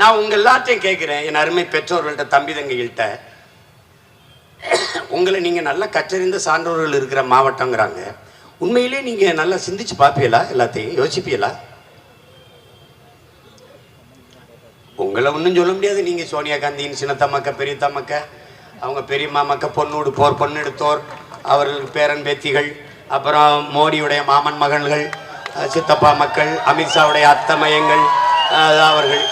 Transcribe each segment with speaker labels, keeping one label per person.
Speaker 1: நான் உங்க எல்லாத்தையும் கேட்கிறேன் என் அருமை பெற்றோர்கள்ட்ட தம்பி தங்கைகள்கிட்ட உங்களை நீங்க நல்லா கற்றறிந்த சான்றோர்கள் இருக்கிற மாவட்டங்கிறாங்க. உண்மையிலே நீங்க நல்லா சிந்திச்சு பார்ப்பீங்களா எல்லாத்தையும்? யோசிப்பீங்களா? உங்களை ஒன்றும் சொல்ல முடியாது. நீங்க சோனியா காந்தியின் சின்னத்தம்மக்க பெரியத்தம்மக்க அவங்க பெரியம்மா மக்க பொண்ணோடு போர் பொண்ணெடுத்தோர் அவர்களுக்கு பேரன் பேத்திகள் அப்புறம் மோடியுடைய மாமன் மகன்கள் சித்தப்பா மக்கள் அமித்ஷாவுடைய அத்தமயங்கள் அவர்கள்.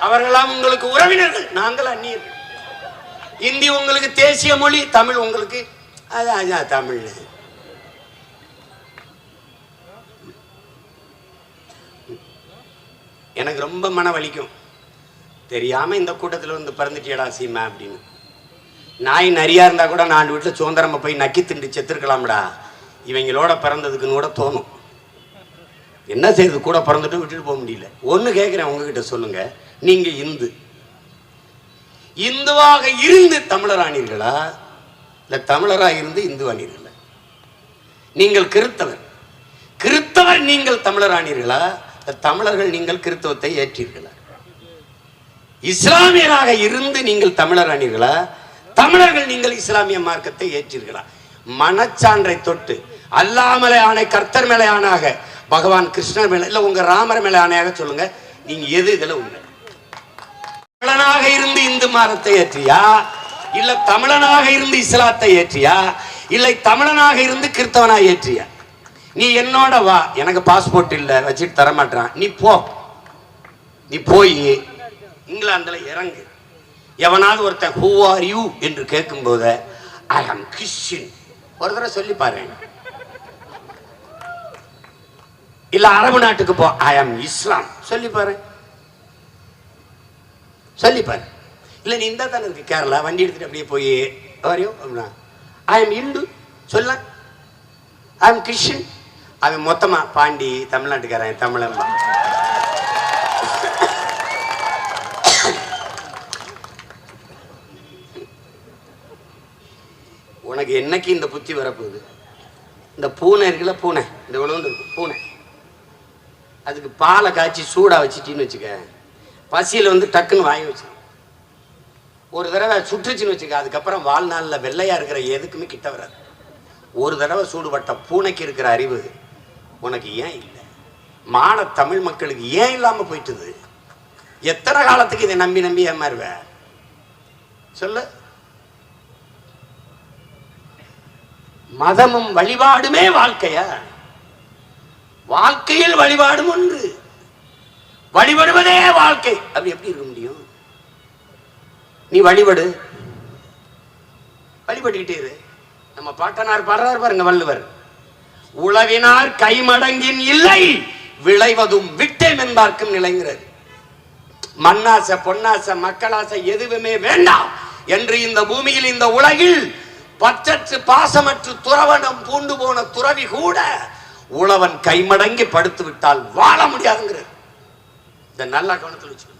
Speaker 1: அவர்களாம் உங்களுக்கு உறவினர்கள். நாங்கள் அந்நியர்கள் இந்தி உங்களுக்கு தேசிய மொழி தமிழ் உங்களுக்கு அதான் தமிழ். எனக்கு ரொம்ப மன வலிக்கும். தெரியாம இந்த கூட்டத்தில் வந்து பிறந்துட்டியடா சீமா அப்படின்னு. நாய் நிறையா இருந்தா கூட நான் வீட்டில் சுதந்திரமா போய் நக்கி திண்டு செத்துருக்கலாம்டா. இவங்களோட பிறந்ததுக்குன்னு கூட தோணும். என்ன செய்யுது கூட பிறந்துட்டு விட்டுட்டு போக முடியல. ஒன்று கேட்குறேன் உங்ககிட்ட சொல்லுங்கள் நீங்க இந்து. இந்துவாக இருந்து தமிழரானீர்களா? இல்லை தமிழராக இருந்து இந்துவானீர்களா? நீங்கள் கிறித்தவர். கிறித்தவர் நீங்கள் தமிழரானீர்களா? தமிழர்கள் நீங்கள் கிறித்தவத்தை ஏற்றீர்களா? இஸ்லாமியராக இருந்து நீங்கள் தமிழரானீர்களா? தமிழர்கள் நீங்கள் இஸ்லாமிய மார்க்கத்தை ஏற்றீர்களா? மனச்சான்றை தொட்டு அல்லாமலை ஆணை கர்த்தர் மேலே ஆணாக பகவான் கிருஷ்ணர் மேலே இல்லை உங்க ராமர் மேலே ஆணையாக சொல்லுங்க. நீங்க எது இதில் உண்மை? தமிழனாக இருந்து இந்து மதத்தை ஏற்றியா? இல்ல தமிழனாக இருந்து இஸ்லாத்தை ஏற்றியா? இல்லை தமிழனாக இருந்து கிறிஸ்தவனா ஏற்றியா? நீ என்னோட வா. எனக்கு பாஸ்போர்ட் இல்லை வச்சுட்டு தரமாட்டான் நீ போ. நீ போய். இங்கிலாந்துல இறங்கு. எவனாவது ஒருத்தன் ஹூ ஆர் யூ என்று கேட்கும்போது ஐ ஆம் கிறிஸ்டின் ஒரு தடவை சொல்லி பாரு. இல்ல அரபு நாட்டுக்கு போ. ஐ ஆம் இஸ்லாம் சொல்லி பாரு. சொல்லிப்பார் இல்லை நீ இந்த தானே இருக்கு கேரளா வண்டி எடுத்துட்டு அப்படியே போய் வரையோ அப்படின்னா. ஐ எம் இந்து சொல்ல. ஐ எம் கிறிஸ்டின் அவன் மொத்தமா பாண்டி தமிழ்நாட்டுக்காரன் தமிழன் உனக்கு என்னைக்கு இந்த புத்தி வரப்போகுது? இந்த பூனை இருக்குல்ல பூனை. இந்த உணவு இருக்கு பூனை. அதுக்கு பாலை காய்ச்சி சூடாக வச்சுட்டின்னு வச்சுக்க. பசியில் வந்து டக்குன்னு வாங்கி வச்சு ஒரு தடவை சுற்றுச்சுன்னு வச்சுக்க அதுக்கப்புறம் வாழ்நாளில் வெள்ளையாக இருக்கிற எதுக்குமே கிட்ட வராது. ஒரு தடவை சூடுபட்ட பூனைக்கு இருக்கிற அறிவு உனக்கு ஏன் இல்லை? மான தமிழ் மக்களுக்கு ஏன் இல்லாமல் போயிட்டுது? எத்தனை காலத்துக்கு இதை நம்பி நம்பி ஏமாறுவ? சொல்லு. மதமும் வழிபாடுமே வாழ்க்கையா? வாழ்க்கையில் வழிபாடும் ஒன்று. வழிபடுவதே வாழ்க்கை. அப்படி எப்படி இருக்க முடியும்? நீ வழிபடு. வழிபட்டுக்கிட்டே இரு. நம்ம பாட்டனார் பாடுறார் பாருங்க வள்ளுவர். உழவினார் கைமடங்கின் இல்லை விளைவதும் விட்டேன் என்பார்க்கும் நிலைங்கிறது மண்ணாசை பொன்னாசை மக்களாசை எதுவுமே வேண்டாம் என்று இந்த பூமியில் இந்த உலகில் பற்றற்று பாசமற்று துறவனம் பூண்டு போன துறவி கூட உழவன் கைமடங்கி படுத்து விட்டால் வாழ முடியாதுங்கிறது இதை நல்லா கவனத்தில் வச்சுக்கணும்.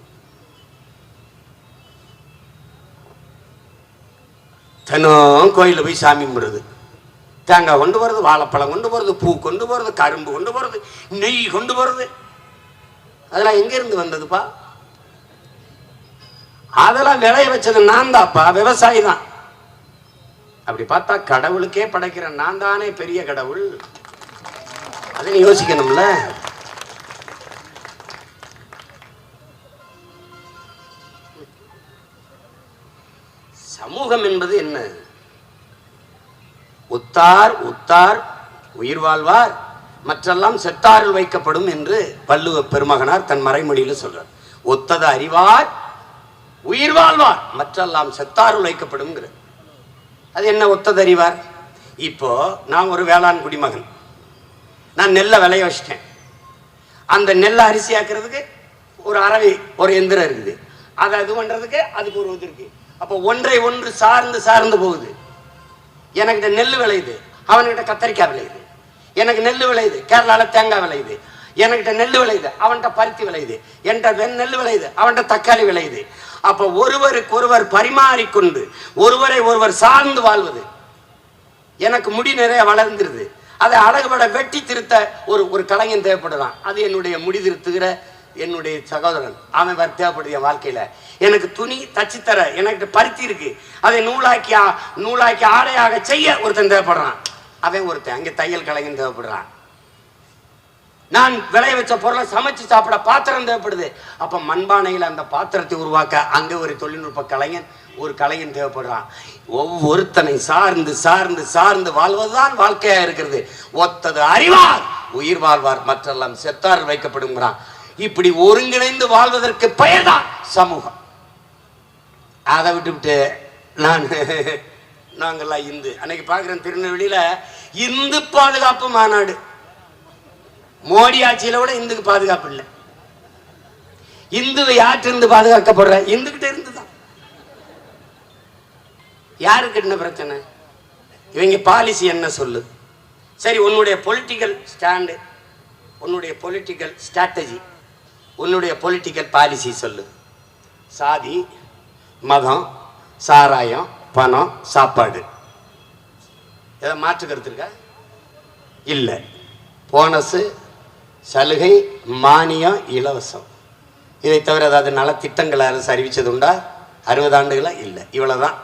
Speaker 1: தினம் கோயிலில் போய் சாமி கும்பிடுறது. தேங்காய் கொண்டு போகிறது வாழைப்பழம் கொண்டு போகிறது பூ கொண்டு போகிறது கரும்பு கொண்டு போகிறது நெய் கொண்டு போகிறது அதெல்லாம் எங்கேருந்து வந்ததுப்பா? அதெல்லாம் விளைய வச்சது நான் தான்ப்பா விவசாயி தான். அப்படி பார்த்தா கடவுளுக்கே படைக்கிற நான் தானே பெரிய கடவுள்? அதை நீ யோசிக்கணும்ல. சமூகம் என்பது என்ன? உத்தார் உத்தார் உயிர் வாழ்வார் மற்றெல்லாம் செத்தாரில் வைக்கப்படும் என்று பல்லுவ பெருமகனார் தன் மறைமொழியில் சொல்றார். ஒத்தது அறிவார் உயிர் வாழ்வார் மற்றெல்லாம் செத்தாருள் வைக்கப்படும் அது என்ன ஒத்தது அறிவார்? இப்போ நான் ஒரு வேளாண் குடிமகன். நான் நெல்லை விளைய வச்சிட்டேன். அந்த நெல்லை அரிசி ஆக்குறதுக்கு ஒரு அறவை ஒரு எந்திரம் இருக்குது. அதை இது பண்றதுக்கு அதுக்கு ஒரு இது இருக்குது அப்போ ஒன்றை ஒன்று சார்ந்து சார்ந்து போகுது. எனக்கிட்ட நெல் விளையுது. அவன்கிட்ட கத்தரிக்காய் விளையுது. எனக்கு நெல் விளையுது. கேரளால தேங்காய் விளையுது. என்கிட்ட நெல் விளையுது. அவன்கிட்ட பருத்தி விளையுது. என்கிட்ட வெண் நெல் விளையுது. அவன்கிட்ட தக்காளி விளையுது. அப்போ ஒருவருக்கு ஒருவர் பரிமாறிக்கொண்டு ஒருவரை ஒருவர் சார்ந்து வாழ்வது எனக்கு முடி நிறைய வளர்ந்துருது. அதை அழகுபட வெட்டி திருத்த ஒரு ஒரு கலைஞன் தேவைப்படுதான் அது என்னுடைய முடி திருத்துகிற என்னுடைய சகோதரன். அவன் வர தேவைப்படுது என் வாழ்க்கையில. எனக்கு துணி தச்சு தர எனக்கு பருத்தி இருக்கு. அதை நூலாக்கி நூலாக்கி ஆடையாக செய்ய ஒருத்தன் தேவைப்படுறான். அவன் ஒருத்தன். அங்கே தையல் கலைஞன் தேவைப்படுறான். நான் விளைய வச்ச பொருளை சமைச்சு சாப்பிட பாத்திரம் தேவைப்படுது. அப்ப மண்பானையில் அந்த பாத்திரத்தை உருவாக்க அங்க ஒரு தொழில்நுட்ப கலைஞன் ஒரு கலைஞன் தேவைப்படுறான். ஒவ்வொருத்தனை சார்ந்து சார்ந்து சார்ந்து வாழ்வதுதான் வாழ்க்கையா இருக்கிறது. ஒத்தது அறிவார் உயிர் வாழ்வார். மற்றெல்லாம் செத்தார் வைக்கப்படுங்கிறான். இப்படி ஒருங்கிணைந்து வாழ்வதற்கு பெயர்தான் சமூகம். அதை விட்டுவிட்டு நான் நாங்கெல்லாம் இந்து. அன்னைக்கு பார்க்குறேன் திருநெல்வேலியில இந்து பாதுகாப்பு மாநாடு. மோடி ஆட்சியில கூட இந்துக்கு பாதுகாப்பு இல்லை. இந்துவை யார்கிட்ட பாதுகாக்கப்படுற? இந்துக்கிட்ட இருந்து தான் யாருக்கு என்ன பிரச்சனை? இவங்க பாலிசி என்ன சொல்லு? சரி உன்னுடைய பொலிட்டிக்கல் ஸ்டாண்டு உன்னுடைய பொலிட்டிக்கல் ஸ்ட்ராட்டஜி உன்னுடைய பொலிட்டிக்கல் பாலிசி சொல்லு. சாதி மதம் சாராயம் பணம் சாப்பாடு. ஏதாவது மாற்று கருத்து இருக்கா? இல்லை. போனஸு சலுகை மானியம் இலவசம். இதை தவிர ஏதாவது நலத்திட்டங்கள் அரசு அறிவித்தது உண்டா? அறுபது ஆண்டுகளாக இல்லை. இவ்வளோதான்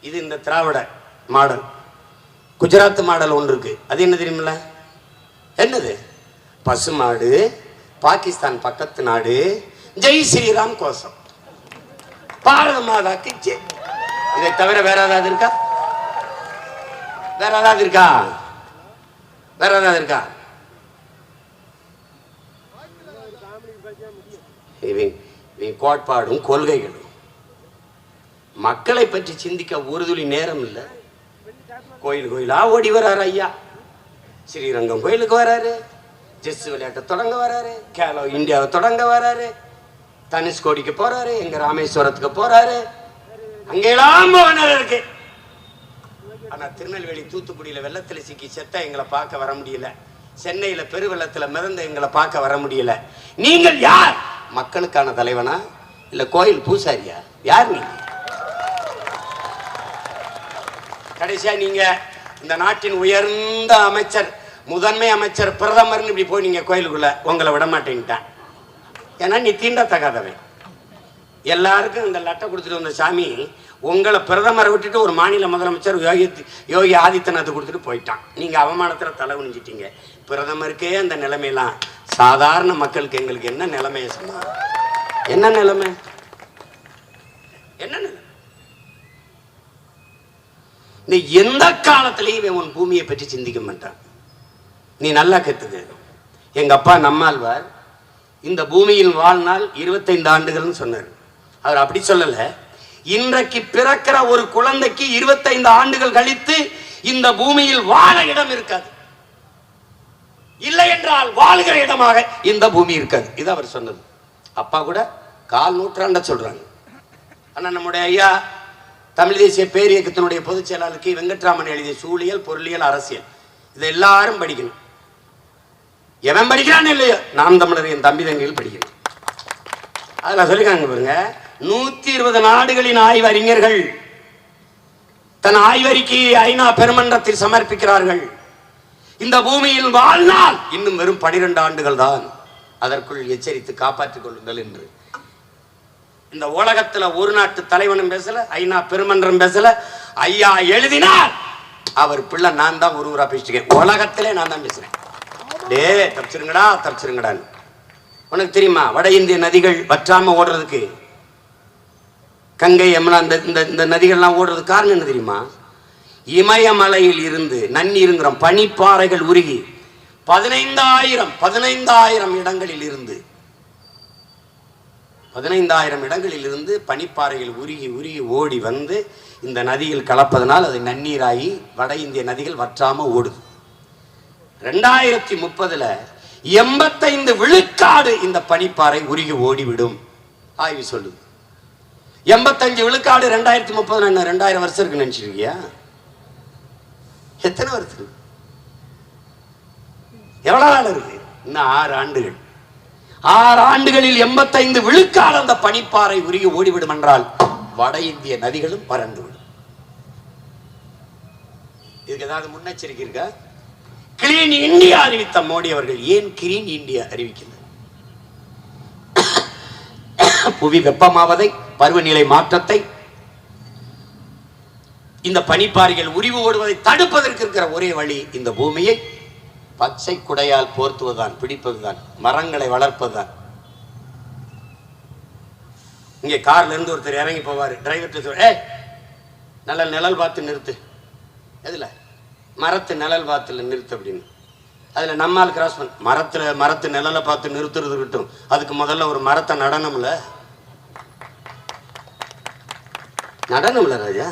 Speaker 1: இது இந்த திராவிட மாடல். குஜராத் மாடல் ஒன்று இருக்குது அது என்ன தெரியுமில்ல? என்னது? பசுமாடு பாகிஸ்தான் பக்கத்து நாடு. ஜெய் ஸ்ரீராம் கோஷம். பாரத மாதாக்கு ஜெய். இதை தவிர வேற ஏதாவது இருக்கா? வேற ஏதாவது இருக்கா? வேற ஏதாவது இருக்கா? இவன் கோட்பாடும் கொள்கைகளும். மக்களை பற்றி சிந்திக்க ஒரு துளி நேரம் இல்லை. கோயில் கோயிலா ஓடி வர்றாரு ஐயா. ஸ்ரீரங்கம் கோயிலுக்கு வராரு செஸ் விளையாட்டை தொடங்க வராரு கேலோ இந்தியாவை தொடங்க வராரு தனுஷ்கோடிக்கு போறாரு எங்க ராமேஸ்வரத்துக்கு போறாரு. அங்கெல்லாம் போனர் இருக்கு. ஆனா திருநெல்வேலி தூத்துக்குடியில வெள்ளத்துல சிக்கி செத்த எங்களை பார்க்க வர முடியல. சென்னையில பெருவெள்ளத்துல மிதந்த எங்களை பார்க்க வர முடியல. நீங்கள் யார்? மக்களுக்கான தலைவனா? இல்ல கோயில் பூசாரியா? யார் நீங்க? கடைசியா நீங்க இந்த நாட்டின் உயர்ந்த அமைச்சர். முதன்மை அமைச்சர் பிரதமர்னு இப்படி போய் நீங்க கோயிலுக்குள்ள உங்களை விட மாட்டேன்ட்டான். ஏன்னா நீ தீண்டத்தகாதவன். எல்லாருக்கும் இந்த லட்டை கொடுத்துட்டு வந்த சாமி உங்களை பிரதமரை விட்டுட்டு ஒரு மாநில முதலமைச்சர் யோகி யோகி ஆதித்யநாத் கொடுத்துட்டு போயிட்டான். நீங்க அவமானத்துல தலை குனிஞ்சிட்டீங்க. பிரதமருக்கே அந்த நிலைமையெல்லாம் சாதாரண மக்களுக்கு எங்களுக்கு என்ன நிலைமையை சொன்னா? என்ன நிலைமை? என்ன நிலைமை? நீ எந்த காலத்திலையும் இவன் உன் பூமியை பற்றி சிந்திக்க மாட்டான். நீ நல்லா கத்துக்க. எங்கள் அப்பா நம்மாழ்வார். இந்த பூமியில் வாழ்நாள் இருபத்தைந்து ஆண்டுகள்னு சொன்னார். அவர் அப்படி சொல்லல. இன்றைக்கு பிறக்கிற ஒரு குழந்தைக்கு இருபத்தைந்து ஆண்டுகள் கழித்து இந்த பூமியில் வாழ இடம் இருக்காது. இல்லை என்றால் வாழ்கிற இடமாக இந்த பூமி இருக்காது. இது அவர் சொன்னது. அப்பா கூட கால் நூற்றாண்ட சொல்றாங்க. ஆனால் நம்முடைய ஐயா தமிழ் தேசிய பேரியக்கத்தினுடைய பொதுச் செயலாளர் கி. வெங்கட்ராமன் எழுதிய சூழியல் பொருளியல் அரசியல். இதை எல்லாரும் படிக்கணும். எவன் படிக்கிறான் இல்லையோ? நாம் தமிழர் என் தம்பி தங்கையில் படிக்கணும். அதில் சொல்லிக்காங்க பாருங்க. நூத்தி இருபது நாடுகளின் ஆய்வறிஞர்கள் தன் ஆய்வறிக்கையை ஐநா பெருமன்றத்தில் சமர்ப்பிக்கிறார்கள். இந்த பூமியில் வாழ்நாள் இன்னும் வெறும் பனிரெண்டு ஆண்டுகள் தான். அதற்குள் எச்சரித்து காப்பாற்றிக் கொள்ளுங்கள் என்று. இந்த உலகத்துல ஒரு நாட்டு தலைவனும் பேசல ஐநா பெருமன்றம் பேசல. ஐயா எழுதினார். அவர் பிள்ளை நான் தான் ஒரு ஊரா பேசிட்டு உலகத்திலே நான் தான் பேசுறேன். டே தப்பிச்சிருங்கடா தப்பிச்சிருங்கடான்னு. உனக்கு தெரியுமா வட இந்திய நதிகள் வற்றாம ஓடுறதுக்கு? கங்கை யமுனா இந்த இந்த இந்த நதிகள்லாம் ஓடுறதுக்கு காரணம் என்ன தெரியுமா? இமயமலையில் இருந்து நன்னீருங்கிறோம் பனிப்பாறைகள் உருகி பதினைந்தாயிரம் பதினைந்தாயிரம் இடங்களில் இருந்து பதினைந்தாயிரம் இடங்களில் இருந்து பனிப்பாறைகள் உருகி உருகி ஓடி வந்து இந்த நதியில் கலப்பதனால் அது நன்னீராகி வட இந்திய நதிகள் வற்றாமல் ஓடுது. ரெண்டாயிரத்தி முப்பதுல எண்பத்தைந்து விழுக்காடு இந்த பனிப்பாறை உருகி ஓடிவிடும். ஆய்வு சொல்லுது. எண்பத்தஞ்சு விழுக்காடு ரெண்டாயிரத்தி முப்பது என்ன ரெண்டாயிரம் வருஷம் இருக்கு நினைச்சிருக்கியா? எத்தனை வருஷம்? எவ்வளவு நாள் இருக்கு? இன்னும் ஆறு ஆண்டுகள். ஆறு ஆண்டுகளில் எண்பத்தைந்து விழுக்காடு அந்த பனிப்பாறை உருகி ஓடிவிடும் என்றால் வட இந்திய நதிகளும் பறந்து விடும் இதுக்கு ஏதாவது முன்னெச்சரிக்கை இருக்கா? கிளீன் இந்தியா அறிவித்த மோடி அவர்கள் ஏன் கிரீன் இந்தியா அறிவிக்கிறது? புவி வெப்பமாவதை பருவநிலை மாற்றத்தை இந்த பனிப்பாறைகள் உரிவு ஓடுவதை தடுப்பதற்கு இருக்கிற ஒரே வழி இந்த பூமியை பச்சை குடையால் போர்த்துவதுதான் பிடிப்பதுதான் மரங்களை வளர்ப்பதுதான். இங்கே கார்ல இருந்து ஒருத்தர் இறங்கி போவார். டிரைவர் சொல்ற நல்ல நிழல் பார்த்து நிறுத்து. எதுல? மரத்து நிழல் பார்த்துல நிறுத்து அப்படின்னு. அதில் நம்மால் கிராஸ் பண்ண மரத்தில் மரத்து நிழலை பார்த்து நிறுத்துறது இருக்கட்டும். அதுக்கு முதல்ல ஒரு மரத்தை நடனம்ல. நடனம்ல ராஜா?